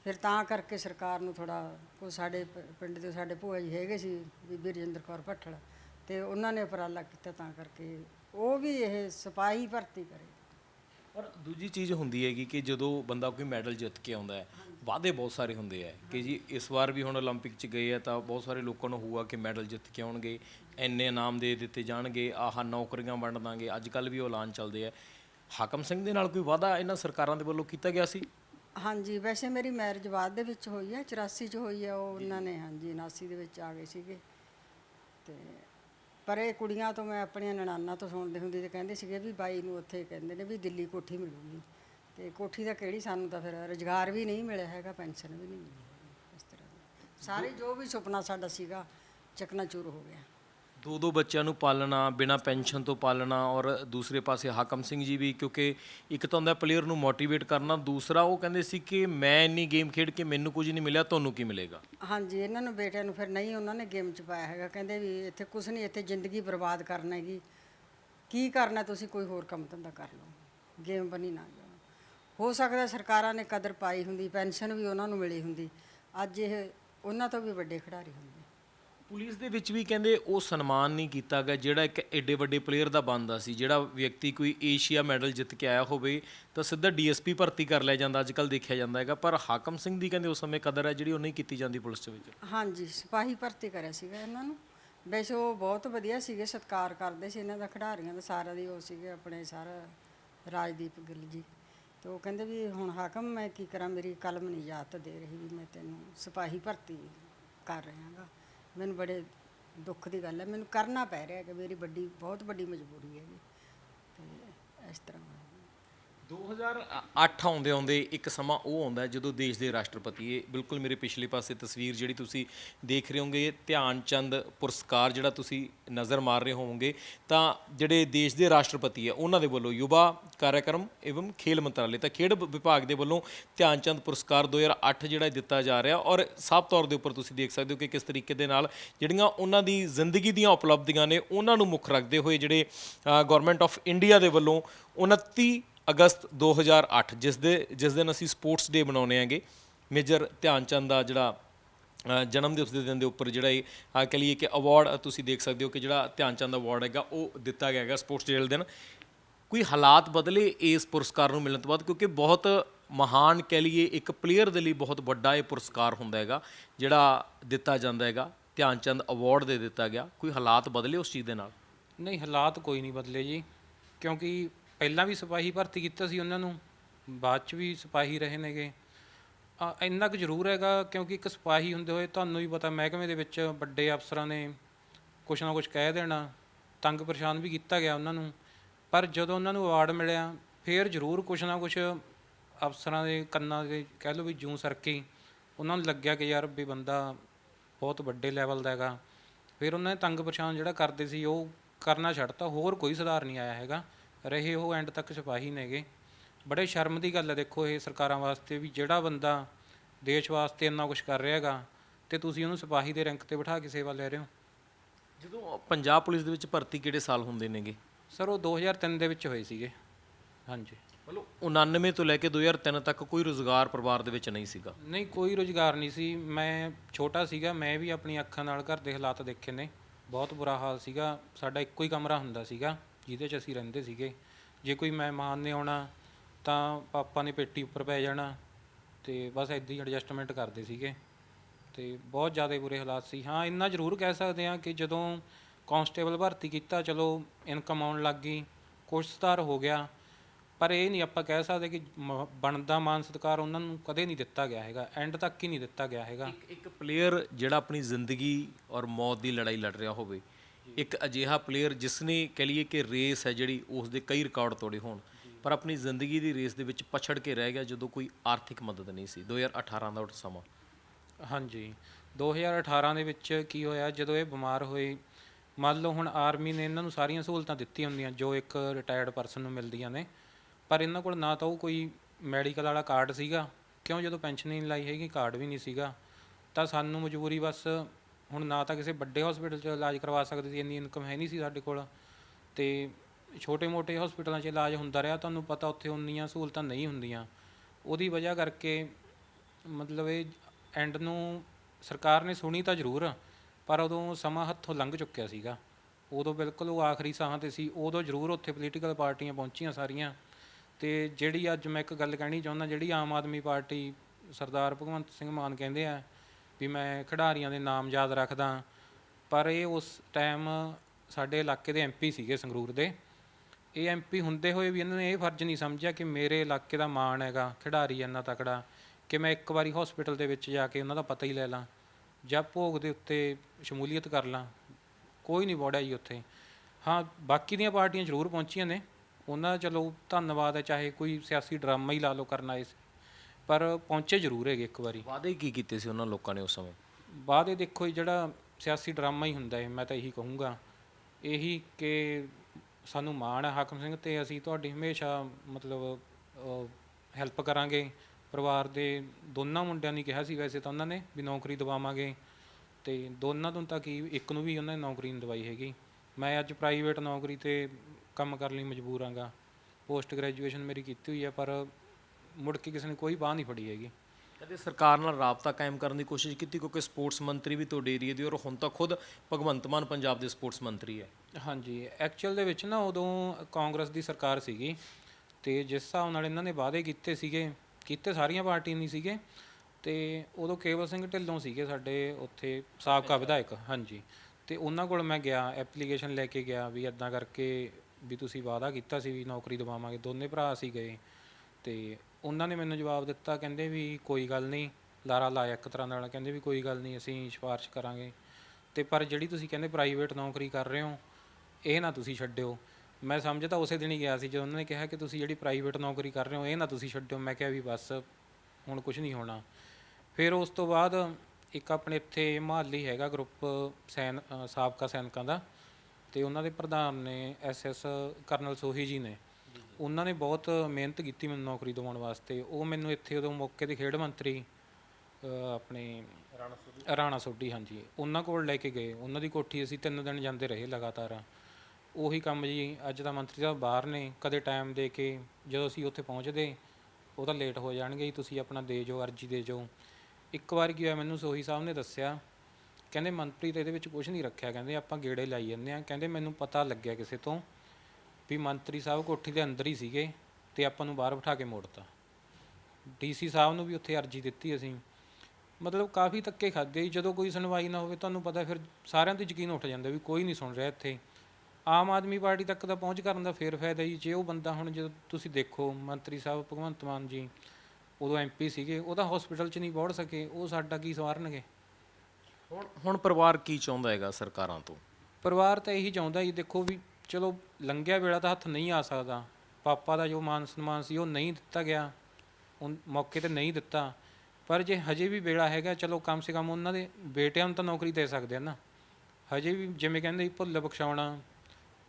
ਫਿਰ ਤਾਂ ਕਰਕੇ ਸਰਕਾਰ ਨੂੰ ਥੋੜਾ ਕੋ ਸਾਡੇ ਪ- ਪਿੰਡ ਦੇ ਸਾਡੇ ਭੂਆ ਜੀ ਹੈਗੇ ਸੀ, ਬੀਬੀ ਰਜਿੰਦਰ ਕੌਰ ਭੱਠਲ ਤੇ ਉਹਨਾਂ ਨੇ ਉਪਰਾਲਾ ਕੀਤਾ ਤਾਂ ਕਰਕੇ ਉਹ ਵੀ ਇਹ ਸਿਪਾਹੀ ਭਰਤੀ ਕਰੇ। ਔਰ ਦੂਜੀ ਚੀਜ਼ ਹੁੰਦੀ ਹੈਗੀ ਕਿ ਜਦੋਂ ਬੰਦਾ ਕੋਈ ਮੈਡਲ ਜਿੱਤ ਕੇ ਆਉਂਦਾ ਹੈ ਵਾਅਦੇ ਬਹੁਤ ਸਾਰੇ ਹੁੰਦੇ ਆ ਕਿ ਜੀ ਇਸ ਵਾਰ ਵੀ ਹੁਣ 올림픽 ਚ ਗਏ ਆ ਤਾਂ ਬਹੁਤ ਸਾਰੇ ਲੋਕਾਂ ਨੂੰ ਹੋਊਗਾ ਕਿ ਮੈਡਲ ਜਿੱਤ ਕੇ ਆਉਣਗੇ ਇੰਨੇ ਇਨਾਮ ਦੇ ਦਿੱਤੇ ਜਾਣਗੇ ਆਹ ਨੌਕਰੀਆਂ ਵੰਡ ਦਾਂਗੇ ਅੱਜ ਕੱਲ ਵੀ ਉਹ ਐਲਾਨ ਚੱਲਦੇ ਆ ਹਾਕਮ ਸਿੰਘ ਦੇ ਨਾਲ ਕੋਈ ਵਾਅਦਾ ਇਹਨਾਂ ਸਰਕਾਰਾਂ ਦੇ ਵੱਲੋਂ ਕੀਤਾ ਗਿਆ ਸੀ ਹਾਂਜੀ ਵੈਸੇ ਮੇਰੀ ਮੈਰਿਜ ਬਾਅਦ ਦੇ ਵਿੱਚ ਹੋਈ ਹੈ 84 ਚ ਹੋਈ ਹੈ ਉਹ ਉਹਨਾਂ ਨੇ ਹਾਂਜੀ 79 ਦੇ ਵਿੱਚ ਆ ਗਏ ਸੀਗੇ ਤੇ ਪਰ ਇਹ ਕੁੜੀਆਂ ਤੋਂ ਮੈਂ ਆਪਣੀਆਂ ਨਨਾਨਾ ਤੋਂ ਸੁਣਦੇ ਹੁੰਦੀ ਤੇ ਕਹਿੰਦੇ ਸੀਗੇ ਵੀ ਬਾਈ ਨੂੰ ਉੱਥੇ ਕਹਿੰਦੇ ਨੇ ਵੀ ਦਿੱਲੀ ਕੋਠੀ ਮਿਲੂਗੀ ਤੇ ਕੋਠੀ ਦਾ ਕਿਹੜੀ ਸਾਨੂੰ ਤਾਂ ਫਿਰ ਰੁਜ਼ਗਾਰ ਵੀ ਨਹੀਂ ਮਿਲਿਆ ਹੈਗਾ, ਪੈਨਸ਼ਨ ਵੀ ਨਹੀਂ ਮਿਲੀ ਇਸ ਤਰ੍ਹਾਂ ਦਾ। ਸਾਰੇ ਜੋ ਵੀ ਸੁਪਨਾ ਸਾਡਾ ਸੀਗਾ, ਚਕਨਾਚੂਰ ਹੋ ਗਿਆ ਦੋ ਦੋ ਬੱਚਿਆਂ ਨੂੰ ਪਾਲਣਾ, ਬਿਨਾਂ ਪੈਨਸ਼ਨ ਤੋਂ ਪਾਲਣਾ ਔਰ ਦੂਸਰੇ ਪਾਸੇ ਹਾਕਮ ਸਿੰਘ ਜੀ ਵੀ, ਕਿਉਂਕਿ ਇੱਕ ਤਾਂ ਹੁੰਦਾ ਪਲੇਅਰ ਨੂੰ ਮੋਟੀਵੇਟ ਕਰਨਾ, ਦੂਸਰਾ ਉਹ ਕਹਿੰਦੇ ਸੀ ਕਿ ਮੈਂ ਇੰਨੀ ਗੇਮ ਖੇਡ ਕੇ ਮੈਨੂੰ ਕੁਝ ਨਹੀਂ ਮਿਲਿਆ, ਤੁਹਾਨੂੰ ਕੀ ਮਿਲੇਗਾ? ਹਾਂਜੀ, ਇਹਨਾਂ ਨੂੰ ਬੇਟਿਆਂ ਨੂੰ ਫਿਰ ਨਹੀਂ ਉਹਨਾਂ ਨੇ ਗੇਮ ਚ ਪਾਇਆ ਹੈਗਾ, ਕਹਿੰਦੇ ਵੀ ਇੱਥੇ ਕੁਝ ਨਹੀਂ, ਇੱਥੇ ਜ਼ਿੰਦਗੀ ਬਰਬਾਦ ਕਰਨਾ ਹੈਗੀ। ਕੀ ਕਰਨਾ ਤੁਸੀਂ, ਕੋਈ ਹੋਰ ਕੰਮ ਧੰਦਾ ਕਰ ਲਓ ਗੇਮ ਬਣੀ ਨਾ ਜਾਓ। ਹੋ ਸਕਦਾ ਸਰਕਾਰਾਂ ਨੇ ਕਦਰ ਪਾਈ ਹੁੰਦੀ, ਪੈਨਸ਼ਨ ਵੀ ਉਹਨਾਂ ਨੂੰ ਮਿਲੀ ਹੁੰਦੀ, ਅੱਜ ਇਹ ਉਹਨਾਂ ਤੋਂ ਵੀ ਵੱਡੇ ਖਿਡਾਰੀ ਹੁੰਦੇ। ਪੁਲਿਸ ਦੇ ਵਿੱਚ ਵੀ ਕਹਿੰਦੇ ਉਹ ਸਨਮਾਨ ਨਹੀਂ ਕੀਤਾ ਗਿਆ, ਜਿਹੜਾ ਇੱਕ ਐਡੇ ਵੱਡੇ ਪਲੇਅਰ ਦਾ ਬਣਦਾ ਸੀ, ਜਿਹੜਾ ਵਿਅਕਤੀ ਕੋਈ ਏਸ਼ੀਆ ਮੈਡਲ ਜਿੱਤ ਕੇ ਆਇਆ ਹੋਵੇ, ਤਾਂ ਸਿੱਧਾ ਡੀਐਸਪੀ ਭਰਤੀ ਕਰ ਲਿਆ ਜਾਂਦਾ ਅੱਜਕੱਲ ਦੇਖਿਆ ਜਾਂਦਾ ਹੈਗਾ, ਪਰ ਹਾਕਮ ਸਿੰਘ ਦੀ ਕਹਿੰਦੇ ਉਸ ਸਮੇਂ ਕਦਰ ਹੈ, ਜਿਹੜੀ ਉਹ ਨਹੀਂ ਕੀਤੀ ਜਾਂਦੀ ਪੁਲਿਸ ਦੇ ਵਿੱਚ। ਹਾਂਜੀ, ਸਿਪਾਹੀ ਭਰਤੀ ਕਰਿਆ ਸੀਗਾ ਇਹਨਾਂ ਨੂੰ। ਵੈਸੇ ਉਹ ਬਹੁਤ ਵਧੀਆ ਸੀਗੇ, ਸਤਿਕਾਰ ਕਰਦੇ ਸੀ ਇਹਨਾਂ ਦਾ, ਖਿਡਾਰੀਆਂ ਦਾ, ਸਾਰਾ ਦੀ ਉਹ ਸੀਗੇ ਆਪਣੇ ਸਾਰਾ ਰਾਜਦੀਪ ਗਿੱਲ ਜੀ। ਤੇ ਉਹ ਕਹਿੰਦੇ ਵੀ ਹੁਣ ਹਾਕਮ, ਮੈਂ ਕੀ ਕਰਾਂ, ਮੇਰੀ ਕਲਮ ਨਹੀਂ ਇਜਾਜ਼ਤ ਦੇ ਰਹੀ ਵੀ ਮੈਂ ਤੈਨੂੰ ਸਿਪਾਹੀ ਭਰਤੀ ਕਰ ਰਿਹਾਗਾ। ਮੈਨੂੰ ਬੜੇ ਦੁੱਖ ਦੀ ਗੱਲ ਹੈ, ਮੈਨੂੰ ਕਰਨਾ ਪੈ ਰਿਹਾ ਕਿ ਮੇਰੀ ਵੱਡੀ, ਬਹੁਤ ਵੱਡੀ ਮਜਬੂਰੀ ਹੈ ਜੀ। ਤੇ ਇਸ ਤਰ੍ਹਾਂ 2008 ਆਉਂਦੇ ਆਉਂਦੇ ਇੱਕ ਸਮਾਂ ਉਹ ਆਉਂਦਾ ਜਦੋਂ ਦੇਸ਼ ਦੇ ਰਾਸ਼ਟਰਪਤੀ, ਇਹ ਬਿਲਕੁਲ ਮੇਰੇ ਪਿਛਲੇ ਪਾਸੇ ਤਸਵੀਰ ਜਿਹੜੀ ਤੁਸੀਂ ਦੇਖ ਰਹੇ ਹੋਗੇ ਧਿਆਨ ਚੰਦ ਪੁਰਸਕਾਰ ਜਿਹੜਾ ਤੁਸੀਂ ਨਜ਼ਰ ਮਾਰ ਰਹੇ ਹੋਵੋਗੇ, ਤਾਂ ਜਿਹੜੇ ਦੇਸ਼ ਦੇ ਰਾਸ਼ਟਰਪਤੀ ਹੈ, ਉਹਨਾਂ ਦੇ ਵੱਲੋਂ ਯੁਵਾ ਕਾਰਜਕ੍ਰਮ ਏਵੰ ਖੇਲ ਮੰਤਰਾਲੇ, ਤਾਂ ਖੇਡ ਵਿਭਾਗ ਦੇ ਵੱਲੋਂ ਧਿਆਨ ਚੰਦ ਪੁਰਸਕਾਰ 2008 ਜਿਹੜਾ ਦਿੱਤਾ ਜਾ ਰਿਹਾ ਔਰ ਸਾਫ਼ ਤੌਰ ਦੇ ਉੱਪਰ ਤੁਸੀਂ ਦੇਖ ਸਕਦੇ ਹੋ ਕਿ ਕਿਸ ਤਰੀਕੇ ਦੇ ਨਾਲ ਜਿਹੜੀਆਂ ਉਹਨਾਂ ਦੀ ਜ਼ਿੰਦਗੀ ਦੀਆਂ ਉਪਲਬਧੀਆਂ ਨੇ, ਉਹਨਾਂ ਨੂੰ ਮੁੱਖ ਰੱਖਦੇ ਹੋਏ ਜਿਹੜੇ ਗਵਰਨਮੈਂਟ ਆਫ ਇੰਡੀਆ ਦੇ ਵੱਲੋਂ 29 ਅਗਸਤ 2008 ਜਿਸ ਦੇ ਜਿਸ ਦਿਨ ਅਸੀਂ ਸਪੋਰਟਸ ਡੇ ਮਨਾਉਂਦੇ ਆਂਗੇ ਮੇਜਰ ਧਿਆਨ ਚੰਦ ਦਾ ਜਿਹੜਾ ਅ, ਜਨਮ ਦਿਵਸ ਦੇ ਦਿਨ ਦੇ ਉੱਪਰ ਜਿਹੜਾ ਇਹ ਆ ਕਹ ਲਈਏ ਕਿ ਅਵਾਰਡ ਤੁਸੀਂ ਦੇਖ ਸਕਦੇ ਹੋ ਕਿ ਜਿਹੜਾ ਧਿਆਨ ਚੰਦ ਅਵਾਰਡ ਹੈਗਾ ਉਹ ਦਿੱਤਾ ਗਿਆ ਹੈਗਾ ਸਪੋਰਟਸ ਡੇ ਵਾਲੇ ਦਿਨ। ਕੋਈ ਹਾਲਾਤ ਬਦਲੇ ਇਸ ਪੁਰਸਕਾਰ ਨੂੰ ਮਿਲਣ ਤੋਂ ਬਾਅਦ ਕਿਉਂਕਿ ਬਹੁਤ ਮਹਾਨ ਕਹਿ ਲਈਏ ਇੱਕ ਪਲੇਅਰ ਦੇ ਲਈ ਬਹੁਤ ਵੱਡਾ ਇਹ ਪੁਰਸਕਾਰ ਹੁੰਦਾ ਹੈਗਾ ਜਿਹੜਾ ਦਿੱਤਾ ਜਾਂਦਾ ਹੈਗਾ ਧਿਆਨ ਚੰਦ ਅਵਾਰਡ ਦੇ ਦਿੱਤਾ ਗਿਆ। ਕੋਈ ਹਾਲਾਤ ਬਦਲੇ ਉਸ ਚੀਜ਼ ਦੇ ਨਾਲ? ਨਹੀਂ ਹਾਲਾਤ ਕੋਈ ਨਹੀਂ ਬਦਲੇ ਜੀ ਕਿਉਂਕਿ ਪਹਿਲਾਂ ਵੀ ਸਿਪਾਹੀ ਭਰਤੀ ਕੀਤਾ ਸੀ ਉਹਨਾਂ ਨੂੰ, ਬਾਅਦ ਚ ਵੀ ਸਿਪਾਹੀ ਰਹੇ ਨੇਗੇ। ਆ, ਇੰਨਾ ਕੁ ਜ਼ਰੂਰ ਹੈਗਾ, ਕਿਉਂਕਿ ਇੱਕ ਸਿਪਾਹੀ ਹੁੰਦੇ ਹੋਏ ਤੁਹਾਨੂੰ ਵੀ ਪਤਾ ਮਹਿਕਮੇ ਦੇ ਵਿੱਚ ਵੱਡੇ ਅਫਸਰਾਂ ਨੇ ਕੁਛ ਨਾ ਕੁਛ ਕਹਿ ਦੇਣਾ, ਤੰਗ ਪਰੇਸ਼ਾਨ ਵੀ ਕੀਤਾ ਗਿਆ ਉਹਨਾਂ ਨੂੰ। ਪਰ ਜਦੋਂ ਉਹਨਾਂ ਨੂੰ ਅਵਾਰਡ ਮਿਲਿਆ, ਫਿਰ ਜ਼ਰੂਰ ਕੁਛ ਨਾ ਕੁਛ ਅਫਸਰਾਂ ਦੇ ਕੰਨਾਂ ਦੇ ਕਹਿ ਲਓ ਵੀ ਜੂੰ ਸਰਕੀ, ਉਹਨਾਂ ਨੂੰ ਲੱਗਿਆ ਕਿ ਯਾਰ ਵੀ ਬੰਦਾ ਬਹੁਤ ਵੱਡੇ ਲੈਵਲ ਦਾ ਹੈਗਾ। ਫਿਰ ਉਹਨਾਂ ਨੇ ਤੰਗ ਪਰੇਸ਼ਾਨ ਜਿਹੜਾ ਕਰਦੇ ਸੀ, ਉਹ ਕਰਨਾ ਛੱਡਤਾ, ਹੋਰ ਕੋਈ ਸੁਧਾਰ ਨਹੀਂ ਆਇਆ ਹੈਗਾ। ਰਹੇ ਉਹ ਐਂਡ ਤੱਕ ਸਿਪਾਹੀ ਨੇਗੇ। ਬੜੇ ਸ਼ਰਮ ਦੀ ਗੱਲ ਹੈ ਦੇਖੋ ਇਹ ਸਰਕਾਰਾਂ ਵਾਸਤੇ ਵੀ ਜਿਹੜਾ ਬੰਦਾ ਦੇਸ਼ ਵਾਸਤੇ ਇੰਨਾ ਕੁਝ ਕਰ ਰਿਹਾ ਹੈਗਾ ਤੇ ਤੁਸੀਂ ਉਹਨੂੰ ਸਿਪਾਹੀ ਦੇ ਰੈਂਕ ਤੇ ਬਿਠਾ ਕੇ ਸੇਵਾ ਲੈ ਰਹੇ ਹੋ। ਜਦੋਂ ਪੰਜਾਬ ਪੁਲਿਸ ਦੇ ਵਿੱਚ ਭਰਤੀ ਕਿਹੜੇ ਸਾਲ ਹੁੰਦੇ ਨੇਗੇ? ਸਰ ਉਹ 2003 ਦੇ ਵਿੱਚ ਹੋਏ ਸੀਗੇ। ਹਾਂਜੀ। ਮਤਲਬ 99 ਤੋਂ ਲੈ ਕੇ 2003 ਤੱਕ ਕੋਈ ਰੋਜ਼ਗਾਰ ਪਰਿਵਾਰ ਦੇ ਵਿੱਚ ਨਹੀਂ ਸੀਗਾ? ਨਹੀਂ ਕੋਈ ਰੁਜ਼ਗਾਰ ਨਹੀਂ ਸੀ। ਮੈਂ ਛੋਟਾ ਸੀਗਾ ਮੈਂ ਵੀ ਆਪਣੀ ਅੱਖਾਂ ਨਾਲ ਘਰ ਦੇ ਹਾਲਾਤ ਦੇਖੇ ਨੇ। ਬਹੁਤ ਬੁਰਾ ਹਾਲ ਸੀਗਾ। ਸਾਡਾ ਇੱਕੋ ਹੀ ਕਮਰਾ ਹੁੰਦਾ ਸੀਗਾ। ਜਿਹਦੇ 'ਚ ਅਸੀਂ ਰਹਿੰਦੇ ਸੀਗੇ। ਜੇ ਕੋਈ ਮਹਿਮਾਨ ਨੇ ਆਉਣਾ, ਤਾਂ ਪਾਪਾ ਨੇ ਪੇਟੀ ਉੱਪਰ ਪੈ ਜਾਣਾ ਤੇ ਬਸ ਏਦਾਂ ਹੀ ਐਡਜਸਟਮੈਂਟ ਕਰਦੇ ਸੀਗੇ। ਤੇ ਬਹੁਤ ਜ਼ਿਆਦਾ ਬੁਰੇ ਹਾਲਾਤ ਸੀ। ਹਾਂ, ਇੰਨਾ ਜ਼ਰੂਰ ਕਹਿ ਸਕਦੇ ਹਾਂ ਕਿ ਜਦੋਂ ਕਾਂਸਟੇਬਲ ਭਰਤੀ ਕੀਤਾ, ਚਲੋ ਇਨਕਮ ਆਉਣ ਲੱਗ ਗਈ ਕੁਛ ਸੁਧਾਰ ਹੋ ਗਿਆ। ਪਰ ਇਹ ਨਹੀਂ ਆਪਾਂ ਕਹਿ ਸਕਦੇ ਕਿ ਮ- ਬਣਦਾ ਮਾਨ ਸਤਿਕਾਰ ਉਹਨਾਂ ਨੂੰ ਕਦੇ ਨਹੀਂ ਦਿੱਤਾ ਗਿਆ ਹੈਗਾ ਐਂਡ ਤੱਕ ਹੀ ਨਹੀਂ ਦਿੱਤਾ ਗਿਆ ਹੈਗਾ। ਇੱਕ ਇੱਕ ਪਲੇਅਰ ਜਿਹੜਾ ਆਪਣੀ ਜ਼ਿੰਦਗੀ ਔਰ ਮੌਤ ਦੀ ਲੜਾਈ ਲੜ ਰਿਹਾ ਹੋਵੇ ਇੱਕ ਅਜਿਹਾ ਪਲੇਅਰ ਜਿਸ ਨੇ ਕਹ ਲਈਏ ਕਿ ਰੇਸ ਹੈ ਜਿਹੜੀ ਉਸ ਦੇ ਕਈ ਰਿਕਾਰਡ ਤੋੜੇ ਹੋਣ। ਪਰ ਆਪਣੀ ਜ਼ਿੰਦਗੀ ਦੀ ਰੇਸ ਦੇ ਵਿੱਚ ਪਛੜ ਕੇ ਰਹਿ ਗਿਆ ਜਦੋਂ ਕੋਈ ਆਰਥਿਕ ਮਦਦ ਨਹੀਂ ਸੀ। 2018 ਦਾ ਉਹ ਸਮਾਂ। ਹਾਂਜੀ। 2018 ਦੇ ਵਿੱਚ ਕੀ ਹੋਇਆ? ਜਦੋਂ ਇਹ ਬਿਮਾਰ ਹੋਏ, ਮੰਨ ਲਓ ਹੁਣ ਆਰਮੀ ਨੇ ਇਹਨਾਂ ਨੂੰ ਸਾਰੀਆਂ ਸਹੂਲਤਾਂ ਦਿੱਤੀਆਂ ਹੁੰਦੀਆਂ, ਜੋ ਇੱਕ ਰਿਟਾਇਰਡ ਪਰਸਨ ਨੂੰ ਮਿਲਦੀਆਂ ਨੇ। ਪਰ ਇਹਨਾਂ ਕੋਲ ਨਾ ਤਾਂ ਉਹ ਕੋਈ ਮੈਡੀਕਲ ਵਾਲਾ ਕਾਰਡ ਸੀਗਾ। ਕਿਉਂ? ਜਦੋਂ ਪੈਨਸ਼ਨ ਨਹੀਂ ਲਾਈ ਹੈਗੀ ਕਾਰਡ ਵੀ ਨਹੀਂ ਸੀਗਾ। ਤਾਂ ਸਾਨੂੰ ਮਜਬੂਰੀ ਬਸ ਹੁਣ ਨਾ ਤਾਂ ਕਿਸੇ ਵੱਡੇ ਹਸਪੀਟਲ 'ਚ ਇਲਾਜ ਕਰਵਾ ਸਕਦੇ ਸੀ, ਇੰਨੀ ਇਨਕਮ ਹੈ ਨਹੀਂ ਸੀ ਸਾਡੇ ਕੋਲ। ਤੇ ਛੋਟੇ-ਮੋਟੇ ਹਸਪੀਟਲਾਂ 'ਚ ਇਲਾਜ ਹੁੰਦਾ ਰਿਹਾ, ਤੁਹਾਨੂੰ ਪਤਾ ਉੱਥੇ ਉਨੀਆਂ ਸਹੂਲਤਾਂ ਨਹੀਂ ਹੁੰਦੀਆਂ। ਉਹਦੀ ਵਜ੍ਹਾ ਕਰਕੇ ਮਤਲਬ ਇਹ ਐਂਡ ਨੂੰ ਸਰਕਾਰ ਨੇ ਸੁਣੀ ਤਾਂ ਜ਼ਰੂਰ, ਪਰ ਉਦੋਂ ਸਮਾਂ ਹੱਥੋਂ ਲੰਘ ਚੁੱਕਿਆ ਸੀਗਾ। ਉਦੋਂ ਬਿਲਕੁਲ ਉਹ ਆਖਰੀ ਸਾਹਾਂ ਤੇ ਸੀ, ਉਦੋਂ ਜ਼ਰੂਰ ਉੱਥੇ ਪੋਲੀਟੀਕਲ ਪਾਰਟੀਆਂ ਪਹੁੰਚੀਆਂ ਸਾਰੀਆਂ। ਤੇ ਜਿਹੜੀ ਅੱਜ ਮੈਂ ਇੱਕ ਗੱਲ ਕਹਿਣੀ ਚਾਹੁੰਦਾ, ਜਿਹੜੀ ਆਮ ਆਦਮੀ ਪਾਰਟੀ ਸਰਦਾਰ ਭਗਵੰਤ ਸਿੰਘ ਮਾਨ ਕਹਿੰਦੇ ਆ ਵੀ ਮੈਂ ਖਿਡਾਰੀਆਂ ਦੇ ਨਾਮ ਯਾਦ ਰੱਖਦਾ ਪਰ ਇਹ ਉਸ ਟਾਈਮ ਸਾਡੇ ਇਲਾਕੇ ਦੇ ਐਮਪੀ ਸੀਗੇ ਸੰਗਰੂਰ ਦੇ। ਇਹ ਐਮਪੀ ਹੁੰਦੇ ਹੋਏ ਵੀ ਇਹਨਾਂ ਨੇ ਇਹ ਫਰਜ਼ ਨਹੀਂ ਸਮਝਿਆ ਕਿ ਮੇਰੇ ਇਲਾਕੇ ਦਾ ਮਾਣ ਹੈਗਾ, ਖਿਡਾਰੀ ਇੰਨਾ ਤਕੜਾ, ਕਿ ਮੈਂ ਇੱਕ ਵਾਰੀ ਹਸਪੀਟਲ ਦੇ ਵਿੱਚ ਜਾ ਕੇ ਉਹਨਾਂ ਦਾ ਪਤਾ ਹੀ ਲੈ ਲਾਂ, ਜਾਂ ਭੋਗ ਦੇ ਉੱਤੇ ਸ਼ਮੂਲੀਅਤ ਕਰ ਲਾਂ। ਕੋਈ ਨਹੀਂ ਵੜਿਆ ਜੀ ਉੱਥੇ। ਹਾਂ, ਬਾਕੀ ਦੀਆਂ ਪਾਰਟੀਆਂ ਜ਼ਰੂਰ ਪਹੁੰਚੀਆਂ ਨੇ। ਉਹਨਾਂ ਦਾ ਚਲੋ ਧੰਨਵਾਦ ਹੈ, ਚਾਹੇ ਕੋਈ ਸਿਆਸੀ ਡਰਾਮਾ ਹੀ ਲਾ ਲਓ ਕਰਨ ਆਏ ਪਰ ਪਹੁੰਚੇ ਜ਼ਰੂਰ ਹੈਗੇ ਇੱਕ ਵਾਰੀ। ਵਾਅਦੇ ਕੀ ਕੀਤੇ ਸੀ ਉਹਨਾਂ ਲੋਕਾਂ ਨੇ ਉਸ ਸਮੇਂ? ਬਾਅਦ ਇਹ ਦੇਖੋ ਜਿਹੜਾ ਸਿਆਸੀ ਡਰਾਮਾ ਹੀ ਹੁੰਦਾ ਹੈ ਮੈਂ ਤਾਂ ਇਹੀ ਕਹੂੰਗਾ। ਇਹੀ ਕਿ ਸਾਨੂੰ ਮਾਣ ਹੈ ਹਾਕਮ ਸਿੰਘ ਤੇ ਅਸੀਂ ਤੁਹਾਡੀ ਹਮੇਸ਼ਾ ਮਤਲਬ ਹੈਲਪ ਕਰਾਂਗੇ। ਪਰਿਵਾਰ ਦੇ ਦੋਨਾਂ ਮੁੰਡਿਆਂ ਨੇ ਕਿਹਾ ਸੀ ਵੈਸੇ ਤਾਂ ਉਹਨਾਂ ਨੇ ਵੀ ਨੌਕਰੀ ਦਿਵਾਵਾਂਗੇ। ਤੇ ਦੋਨਾਂ ਤੋਂ ਤਾਂ ਕੀ ਇੱਕ ਨੂੰ ਵੀ ਉਹਨਾਂ ਨੇ ਨੌਕਰੀ ਨਹੀਂ ਦਵਾਈ ਹੈਗੀ। ਮੈਂ ਅੱਜ ਪ੍ਰਾਈਵੇਟ ਨੌਕਰੀ ਤੇ ਕੰਮ ਕਰਨ ਲਈ ਮਜਬੂਰ ਆਂਗਾ ਪੋਸਟ ਗ੍ਰੈਜੂਏਸ਼ਨ ਮੇਰੀ ਕੀਤੀ ਹੋਈ ਹੈ ਪਰ ਮੁੜ ਕੇ ਕਿਸੇ ਨੇ ਕੋਈ ਬਾਹ ਨਹੀਂ ਫੜੀ ਹੈਗੀ। ਕਦੇ ਸਰਕਾਰ ਨਾਲ ਰਾਬਤਾ ਕਾਇਮ ਕਰਨ ਦੀ ਕੋਸ਼ਿਸ਼ ਕੀਤੀ ਕਿਉਂਕਿ ਸਪੋਰਟਸ ਮੰਤਰੀ ਵੀ ਤੁਹਾਡੇ ਏਰੀਆ ਦੇ ਔਰ ਹੁਣ ਤਾਂ ਖੁਦ ਭਗਵੰਤ ਮਾਨ ਪੰਜਾਬ ਦੇ ਸਪੋਰਟਸ ਮੰਤਰੀ ਹੈ। ਹਾਂਜੀ ਐਕਚੁਅਲ ਦੇ ਵਿੱਚ ਨਾ ਉਦੋਂ ਕਾਂਗਰਸ ਦੀ ਸਰਕਾਰ ਸੀਗੀ ਤੇ ਜਿਸ ਹਿਸਾਬ ਨਾਲ ਇਹਨਾਂ ਨੇ ਵਾਅਦੇ ਕੀਤੇ ਸੀਗੇ ਕੀਤੇ ਸਾਰੀਆਂ ਪਾਰਟੀਆਂ ਨਹੀਂ ਸੀਗੇ ਤੇ ਉਦੋਂ ਕੇਵਲ ਸਿੰਘ ਢਿੱਲੋਂ ਸੀਗੇ ਸਾਡੇ ਉੱਥੇ ਸਾਬਕਾ ਵਿਧਾਇਕ ਹਾਂਜੀ। ਤੇ ਉਹਨਾਂ ਕੋਲ ਮੈਂ ਗਿਆ ਐਪਲੀਕੇਸ਼ਨ ਲੈ ਕੇ ਗਿਆ ਵੀ ਇਦਾਂ ਕਰਕੇ ਵੀ ਤੁਸੀਂ ਵਾਅਦਾ ਕੀਤਾ ਸੀ ਵੀ ਨੌਕਰੀ ਦਿਵਾਵਾਂਗੇ ਦੋਨੇ ਭਰਾ ਅਸੀਂ ਗਏ ਤੇ ਉਹਨਾਂ ਨੇ ਮੈਨੂੰ ਜਵਾਬ ਦਿੱਤਾ, ਕਹਿੰਦੇ ਵੀ ਕੋਈ ਗੱਲ ਨਹੀਂ, ਲਾਰਾ ਲਾਇਆ ਇੱਕ ਤਰ੍ਹਾਂ ਨਾਲ, ਕਹਿੰਦੇ ਵੀ ਕੋਈ ਗੱਲ ਨਹੀਂ, ਅਸੀਂ ਸਿਫਾਰਿਸ਼ ਕਰਾਂਗੇ। ਤੇ ਪਰ ਜਿਹੜੀ ਤੁਸੀਂ ਕਹਿੰਦੇ ਪ੍ਰਾਈਵੇਟ ਨੌਕਰੀ ਕਰ ਰਹੇ ਹੋ, ਇਹ ਨਾ ਤੁਸੀਂ ਛੱਡਿਓ। ਮੈਂ ਸਮਝ ਤਾਂ ਉਸੇ ਦਿਨ ਹੀ ਗਿਆ ਸੀ, ਜਦੋਂ ਉਹਨਾਂ ਨੇ ਕਿਹਾ ਕਿ ਤੁਸੀਂ ਜਿਹੜੀ ਪ੍ਰਾਈਵੇਟ ਨੌਕਰੀ ਕਰ ਰਹੇ ਹੋ, ਇਹ ਨਾ ਤੁਸੀਂ ਛੱਡਿਓ। ਮੈਂ ਕਿਹਾ ਵੀ ਬਸ, ਹੁਣ ਕੁਝ ਨਹੀਂ ਹੋਣਾ। ਫਿਰ ਉਸ ਤੋਂ ਬਾਅਦ ਇੱਕ ਆਪਣੇ ਇੱਥੇ ਮਹਾਲੀ ਹੈਗਾ ਗਰੁੱਪ ਸੈਨ ਸਾਬਕਾ ਸੈਨਿਕਾਂ ਦਾ, ਤੇ ਉਹਨਾਂ ਦੇ ਪ੍ਰਧਾਨ ਨੇ ਐਸਐਸ ਕਰਨਲ ਸੋਹੀ ਜੀ ਨੇ। ਉਹਨਾਂ ਨੇ ਬਹੁਤ ਮਿਹਨਤ ਕੀਤੀ ਮੈਨੂੰ ਨੌਕਰੀ ਦਿਵਾਉਣ ਵਾਸਤੇ। ਉਹ ਮੈਨੂੰ ਇੱਥੇ ਉਦੋਂ ਮੌਕੇ ਦੇ ਖੇਡ ਮੰਤਰੀ ਆਪਣੇ ਰਾਣਾ ਸੋਢੀ। ਹਾਂਜੀ। ਉਹਨਾਂ ਕੋਲ ਲੈ ਕੇ ਗਏ। ਉਹਨਾਂ ਦੀ ਕੋਠੀ ਅਸੀਂ ਤਿੰਨ ਦਿਨ ਜਾਂਦੇ ਰਹੇ ਲਗਾਤਾਰ। ਉਹੀ ਕੰਮ ਜੀ ਅੱਜ ਦਾ ਮੰਤਰੀ ਸਾਹਿਬ ਬਾਹਰ ਨੇ। ਕਦੇ ਟਾਈਮ ਦੇ ਕੇ ਜਦੋਂ ਅਸੀਂ ਉੱਥੇ ਪਹੁੰਚਦੇ ਉਹ ਤਾਂ ਲੇਟ ਹੋ ਜਾਣਗੇ ਜੀ। ਤੁਸੀਂ ਆਪਣਾ ਦੇ ਜਾਓ ਅਰਜੀ ਦੇ ਜਾਓ। ਇੱਕ ਵਾਰ ਕੀ ਹੋਇਆ ਮੈਨੂੰ ਸੋਹੀ ਸਾਹਿਬ ਨੇ ਦੱਸਿਆ ਕਹਿੰਦੇ ਮਨਪ੍ਰੀਤ ਇਹਦੇ ਵਿੱਚ ਕੁਝ ਨਹੀਂ ਰੱਖਿਆ। ਕਹਿੰਦੇ ਆਪਾਂ ਗੇੜੇ ਲਾਈ ਜਾਂਦੇ ਆ ਕਹਿੰਦੇ ਮੈਨੂੰ ਪਤਾ ਲੱਗਿਆ ਕਿਸੇ ਤੋਂ ਵੀ ਮੰਤਰੀ ਸਾਹਿਬ ਕੋਠੀ ਦੇ ਅੰਦਰ ਹੀ ਸੀਗੇ ਤੇ ਆਪਾਂ ਨੂੰ ਬਾਹਰ ਬਿਠਾ ਕੇ ਮੋੜਤਾ। ਡੀਸੀ ਸਾਹਿਬ ਨੂੰ ਵੀ ਉੱਥੇ ਅਰਜੀ ਦਿੱਤੀ ਅਸੀਂ। ਮਤਲਬ ਕਾਫੀ ਧੱਕੇ ਖਾਦੇ ਜੀ ਜਦੋਂ ਕੋਈ ਸੁਣਵਾਈ ਨਾ ਹੋਵੇ ਤੁਹਾਨੂੰ ਪਤਾ ਫਿਰ ਸਾਰਿਆਂ ਤੇ ਯਕੀਨ ਉੱਠ ਜਾਂਦਾ ਵੀ ਕੋਈ ਨਹੀਂ ਸੁਣ ਰਿਹਾ ਇੱਥੇ। ਆਮ ਆਦਮੀ ਪਾਰਟੀ ਤੱਕ ਦਾ ਪਹੁੰਚ ਕਰਨ ਦਾ ਫੇਰ ਫਾਇਦਾ ਜੀ ਜੇ ਉਹ ਬੰਦਾ ਹੁਣ ਜਦੋਂ ਤੁਸੀਂ ਦੇਖੋ ਮੰਤਰੀ ਸਾਹਿਬ ਭਗਵੰਤ ਮਾਨ ਜੀ ਉਦੋਂ ਐਮਪੀ ਸੀਗੇ ਉਹ ਤਾਂ ਹਸਪੀਟਲ 'ਚ ਨਹੀਂ ਪਹੁੰਚ ਸਕੇ। ਉਹ ਸਾਡਾ ਕੀ ਸਵਾਰਨਗੇ? ਹੁਣ ਹੁਣ ਪਰਿਵਾਰ ਕੀ ਚਾਹੁੰਦਾ ਹੈਗਾ ਸਰਕਾਰਾਂ ਤੋਂ? ਪਰਿਵਾਰ ਤਾਂ ਇਹੀ ਚਾਹੁੰਦਾ ਜੀ ਦੇਖੋ ਵੀ ਚਲੋ ਲੰਘਿਆ ਵੇਲਾ ਤਾਂ ਹੱਥ ਨਹੀਂ ਆ ਸਕਦਾ। ਪਾਪਾ ਦਾ ਜੋ ਮਾਨ ਸਨਮਾਨ ਸੀ ਉਹ ਨਹੀਂ ਦਿੱਤਾ ਗਿਆ। ਉਹ ਮੌਕੇ ਤੇ ਨਹੀਂ ਦਿੱਤਾ। ਪਰ ਜੇ ਹਜੇ ਵੀ ਵੇਲਾ ਹੈਗਾ, ਚਲੋ ਕਮ ਸੇ ਕਮ ਉਹਨਾਂ ਦੇ ਬੇਟਿਆਂ ਨੂੰ ਤਾਂ ਨੌਕਰੀ ਦੇ ਸਕਦੇ ਆ ਨਾ। ਹਜੇ ਵੀ ਜਿਵੇਂ ਕਹਿੰਦੇ ਭੁੱਲ ਬਖਸ਼ਾਉਣਾ,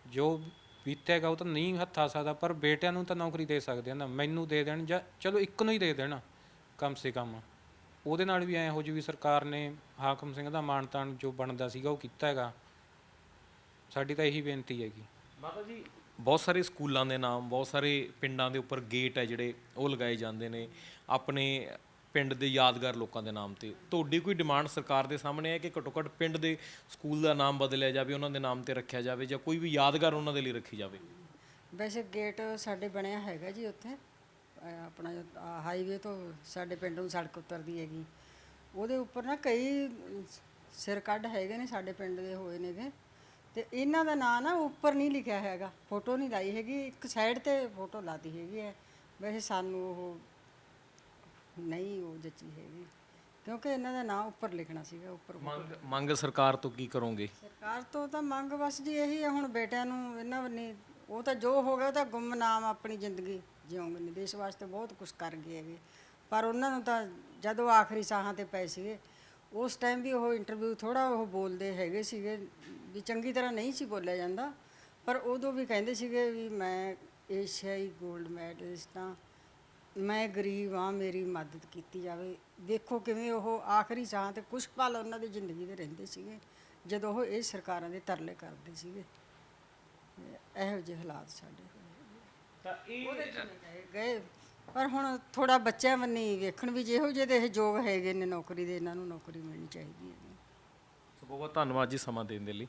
ਜੋ ਬੀਤੇਗਾ ਉਹ ਤਾਂ ਨਹੀਂ ਹੱਥ ਆ ਸਕਦਾ, ਪਰ ਬੇਟਿਆਂ ਨੂੰ ਤਾਂ ਨੌਕਰੀ ਦੇ ਸਕਦੇ ਆ ਨਾ। ਮੈਨੂੰ ਦੇ ਦੇਣ ਜਾਂ ਚਲੋ ਇੱਕ ਨੂੰ ਹੀ ਦੇ ਦੇਣ, ਕਮ ਸੇ ਕਮ। ਉਹਦੇ ਨਾਲ ਵੀ ਐਂ ਹੋ ਜੂ ਵੀ ਸਰਕਾਰ ਨੇ ਹਾਕਮ ਸਿੰਘ ਦਾ ਮਾਣ ਤਾਣ ਜੋ ਬਣਦਾ ਸੀਗਾ, ਉਹ ਕੀਤਾ ਹੈਗਾ। ਸਾਡੀ ਤਾਂ ਇਹੀ ਬੇਨਤੀ ਹੈਗੀ। ਮਾਤਾ ਜੀ ਬਹੁਤ ਸਾਰੇ ਸਕੂਲਾਂ ਦੇ ਨਾਮ ਬਹੁਤ ਸਾਰੇ ਪਿੰਡਾਂ ਦੇ ਉੱਪਰ ਗੇਟ ਹੈ ਜਿਹੜੇ ਉਹ ਲਗਾਏ ਜਾਂਦੇ ਨੇ। ਆਪਣੇ ਪਿੰਡ ਦੇ ਯਾਦਗਾਰ ਲੋਕਾਂ ਦੇ ਨਾਮ ਤੇ। ਤੁਹਾਡੀ ਕੋਈ ਡਿਮਾਂਡ ਸਰਕਾਰ ਦੇ ਸਾਹਮਣੇ ਹੈ ਕਿ ਘੱਟੋ ਘੱਟ ਪਿੰਡ ਦੇ ਸਕੂਲ ਦਾ ਨਾਮ ਬਦਲਿਆ ਜਾਵੇ ਉਹਨਾਂ ਦੇ ਨਾਮ ਤੇ ਰੱਖਿਆ ਜਾਵੇ ਜਾਂ ਕੋਈ ਵੀ ਯਾਦਗਾਰ ਉਹਨਾਂ ਦੇ ਲਈ ਰੱਖੀ ਜਾਵੇ? ਵੈਸੇ ਗੇਟ ਸਾਡੇ ਬਣਿਆ ਹੈਗਾ ਜੀ ਉੱਥੇ। ਅਹ ਆਪਣਾ ਹਾਈਵੇ ਤੋਂ ਸਾਡੇ ਪਿੰਡ ਨੂੰ ਸੜਕ ਉਤਰਦੀ ਹੈਗੀ। ਉਹਦੇ ਉੱਪਰ ਨਾ ਕਈ ਸਿਰ ਕੱਢ ਹੈਗੇ ਨੇ ਸਾਡੇ ਪਿੰਡ ਦੇ ਹੋਏ ਨੇਗੇ। ਤੇ ਇਹਨਾਂ ਦਾ ਨਾਂ ਨਾ ਉੱਪਰ ਨਹੀਂ ਲਿਖਿਆ ਹੈਗਾ ਫੋਟੋ ਨਹੀਂ ਲਾਈ ਹੈਗੀ ਇੱਕ ਸਾਈਡ ਤੇ ਫੋਟੋ ਲਾਤੀ ਹੈਗੀ ਹੈ। ਵੈਸੇ ਸਾਨੂੰ ਉਹ ਨਹੀਂ ਉਹ ਜੱਚੀ ਹੈਗੀ ਕਿਉਂਕਿ ਇਹਨਾਂ ਦਾ ਨਾਂ ਉੱਪਰ ਲਿਖਣਾ ਸੀਗਾ ਉੱਪਰ ਮੰਗ ਮੰਗ ਸਰਕਾਰ ਤੋਂ ਕੀ ਕਰੋਗੇ? ਸਰਕਾਰ ਤੋਂ ਤਾਂ ਮੰਗ ਬਸ ਜੀ ਇਹੀ ਹੈ ਹੁਣ ਬੇਟਿਆਂ ਨੂੰ ਇਹਨਾਂ ਨੇ ਉਹ ਤਾਂ ਜੋ ਹੋ ਗਿਆ ਉਹ ਤਾਂ ਗੁੰਮਨਾਮ ਆਪਣੀ ਜ਼ਿੰਦਗੀ ਜਿਉਂਗੇ ਨੇ ਦੇਸ਼ ਵਾਸਤੇ ਬਹੁਤ ਕੁਝ ਕਰ ਗਏ ਹੈਗੇ। ਪਰ ਉਹਨਾਂ ਨੂੰ ਤਾਂ ਜਦੋਂ ਆਖਰੀ ਸਾਹਾਂ ਤੇ ਪਏ ਸੀਗੇ ਉਸ ਟਾਈਮ ਵੀ ਉਹ ਇੰਟਰਵਿਊ ਥੋੜਾ ਉਹ ਬੋਲਦੇ ਹੈਗੇ ਸੀਗੇ ਵੀ ਚੰਗੀ ਤਰ੍ਹਾਂ ਨਹੀਂ ਸੀ ਬੋਲਿਆ ਜਾਂਦਾ। ਪਰ ਉਦੋਂ ਵੀ ਕਹਿੰਦੇ ਸੀਗੇ ਵੀ ਮੈਂ ਏਸ਼ੀਆਈ 골ਡ ਮੈਡਲਿਸਟ ਹਾਂ ਮੈਂ ਗਰੀਬ ਹਾਂ ਮੇਰੀ ਮਦਦ ਕੀਤੀ ਜਾਵੇ। ਵੇਖੋ ਕਿਵੇਂ ਉਹ ਆਖਰੀ ਸਾਹ ਤੇ ਕੁਝ ਪਲ ਉਹਨਾਂ ਦੀ ਜ਼ਿੰਦਗੀ ਦੇ ਰਹਿੰਦੇ ਸੀਗੇ ਜਦੋਂ ਉਹ ਇਹ ਸਰਕਾਰਾਂ ਦੇ ਤਰਲੇ ਕਰਦੇ ਸੀਗੇ। ਇਹੋ ਜਿਹੇ ਹਾਲਾਤ ਸਾਡੇ ਤਾਂ ਇਹ ਗਏ। ਪਰ ਹੁਣ ਥੋੜਾ ਬੱਚਿਆਂ ਵੱਨੀ ਵੇਖਣ ਵੀ ਜਿਹੋ ਜਿਹੇ ਦੇ ਇਹ ਯੋਗ ਹੈਗੇ ਨੇ ਨੌਕਰੀ ਦੇ, ਇਹਨਾਂ ਨੂੰ ਨੌਕਰੀ ਮਿਲਣੀ ਚਾਹੀਦੀ ਹੈ ਸੋ ਬਹੁਤ ਬਹੁਤ ਧੰਨਵਾਦ ਜੀ ਸਮਾਂ ਦੇਣ ਦੇ ਲਈ।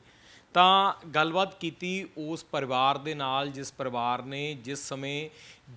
ਤਾਂ ਗੱਲਬਾਤ ਕੀਤੀ ਉਸ ਪਰਿਵਾਰ ਦੇ ਨਾਲ, ਜਿਸ ਪਰਿਵਾਰ ਨੇ ਜਿਸ ਸਮੇਂ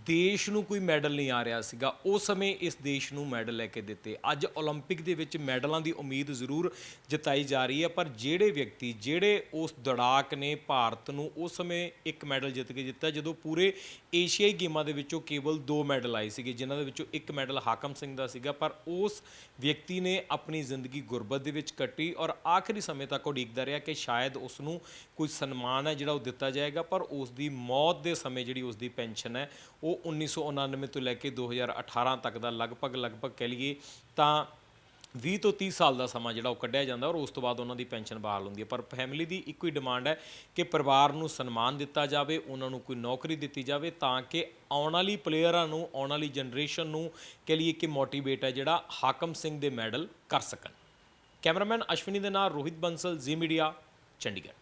ਦੇਸ਼ ਨੂੰ ਕੋਈ ਮੈਡਲ ਨਹੀਂ ਆ ਰਿਹਾ ਸੀਗਾ ਉਸ ਸਮੇਂ ਇਸ ਦੇਸ਼ ਨੂੰ ਮੈਡਲ ਲੈ ਕੇ ਦਿੱਤੇ ਅੱਜ 올림픽 ਦੇ ਵਿੱਚ ਮੈਡਲਾਂ ਦੀ ਉਮੀਦ ਜ਼ਰੂਰ ਜਤਾਈ ਜਾ ਰਹੀ ਹੈ ਪਰ ਜਿਹੜੇ ਵਿਅਕਤੀ ਜਿਹੜੇ ਉਸ ਦੜਾਕ ਨੇ ਭਾਰਤ ਨੂੰ ਉਸ ਸਮੇਂ ਇੱਕ ਮੈਡਲ ਜਿੱਤ ਕੇ ਦਿੱਤਾ ਜਦੋਂ ਪੂਰੇ ਏਸ਼ੀਆਈ ਗੇਮਾਂ ਦੇ ਵਿੱਚੋਂ ਕੇਵਲ ਦੋ ਮੈਡਲ ਆਏ ਸੀਗੇ ਜਿਨ੍ਹਾਂ ਦੇ ਵਿੱਚੋਂ ਇੱਕ ਮੈਡਲ ਹਾਕਮ ਸਿੰਘ ਦਾ ਸੀਗਾ ਪਰ ਉਸ ਵਿਅਕਤੀ ਨੇ ਆਪਣੀ ਜ਼ਿੰਦਗੀ ਗੁਰਬਤ ਦੇ ਵਿੱਚ ਕੱਟੀ ਔਰ ਆਖਰੀ ਸਮੇਂ ਤੱਕ ਉਡੀਕਦਾ ਰਿਹਾ ਕਿ ਸ਼ਾਇਦ ਉਸ ਨੂੰ ਕੋਈ ਸਨਮਾਨ ਹੈ ਜਿਹੜਾ ਉਹ ਦਿੱਤਾ ਜਾਏਗਾ ਪਰ ਉਸ ਦੀ ਮੌਤ ਦੇ ਸਮੇਂ ਜਿਹੜੀ ਉਸ ਦੀ ਪੈਨਸ਼ਨ ਹੈ ਉਹ 1999 ਤੋਂ ਲੈ ਕੇ 2018 ਤੱਕ ਦਾ ਲਗਭਗ ਲਗਭਗ ਕਹਿ ਲਈਏ ਤਾਂ 20 ਤੋਂ 30 ਸਾਲ ਦਾ ਸਮਾਂ ਜਿਹੜਾ ਉਹ ਕੱਢਿਆ ਜਾਂਦਾ ਔਰ ਉਸ ਤੋਂ ਬਾਅਦ ਉਹਨਾਂ ਦੀ ਪੈਨਸ਼ਨ ਬਹਾਲ ਹੁੰਦੀ ਹੈ। ਪਰ ਫੈਮਿਲੀ ਦੀ ਇੱਕੋ ਹੀ ਡਿਮਾਂਡ ਹੈ ਕਿ ਪਰਿਵਾਰ ਨੂੰ ਸਨਮਾਨ ਦਿੱਤਾ ਜਾਵੇ, ਉਹਨਾਂ ਨੂੰ ਕੋਈ ਨੌਕਰੀ ਦਿੱਤੀ ਜਾਵੇ ਤਾਂ ਕਿ ਆਉਣ ਵਾਲੀ ਪਲੇਅਰਾਂ ਨੂੰ, ਆਉਣ ਵਾਲੀ ਜਨਰੇਸ਼ਨ ਨੂੰ ਕਹਿ ਲਈਏ ਕਿ ਮੋਟੀਵੇਟ ਹੈ ਜਿਹੜਾ ਹਾਕਮ ਸਿੰਘ ਦੇ ਮੈਡਲ ਕਰ ਸਕਣ। ਕੈਮਰਾਮੈਨ ਅਸ਼ਵਨੀ ਦੇ ਨਾਲ ਰੋਹਿਤ ਬੰਸਲ, ਜ਼ੀ ਮੀਡੀਆ, ਚੰਡੀਗੜ੍ਹ।